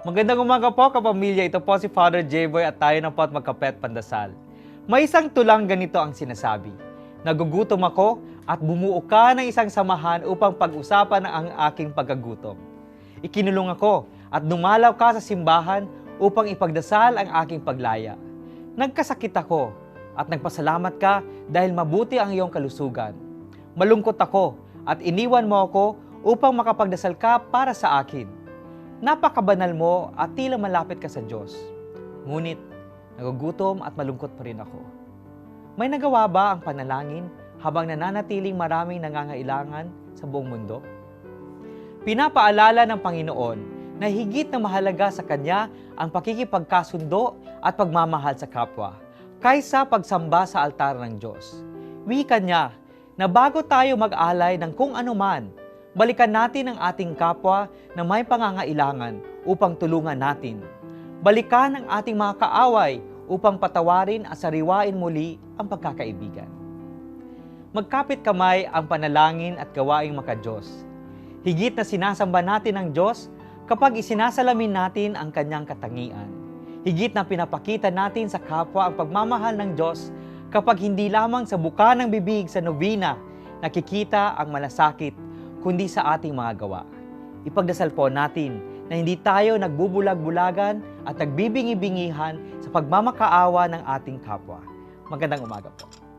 Magandang umaga po kapamilya. Ito po si Father J-Boy at tayo na po at magkapet pandasal. May isang tulang ganito ang sinasabi. Nagugutom ako at bumuo ka ng isang samahan upang pag-usapan ang aking pagkagutom. Ikinulong ako at dumalaw ka sa simbahan upang ipagdasal ang aking paglaya. Nagkasakit ako at nagpasalamat ka dahil mabuti ang iyong kalusugan. Malungkot ako at iniwan mo ako upang makapagdasal ka para sa akin. Napakabanal mo at tila malapit ka sa Diyos. Ngunit, nagugutom at malungkot pa rin ako. May nagawa ba ang panalangin habang nananatiling maraming nangangailangan sa buong mundo? Pinapaalala ng Panginoon na higit na mahalaga sa Kanya ang pakikipagkasundo at pagmamahal sa kapwa kaysa pagsamba sa altar ng Diyos. Wika niya na bago tayo mag-alay ng kung ano man, balikan natin ang ating kapwa na may pangangailangan upang tulungan natin. Balikan ang ating mga kaaway upang patawarin at sariwain muli ang pagkakaibigan. Magkapit kamay ang panalangin at gawaing makadiyos. Higit na sinasamba natin ang Diyos kapag isinasalamin natin ang kanyang katangian. Higit na pinapakita natin sa kapwa ang pagmamahal ng Diyos kapag hindi lamang sa buka ng bibig sa novena nakikita ang malasakit, kundi sa ating mga gawa. Ipagdasal po natin na hindi tayo nagbubulag-bulagan at nagbibingi-bingihan sa pagmamakaawa ng ating kapwa. Magandang umaga po.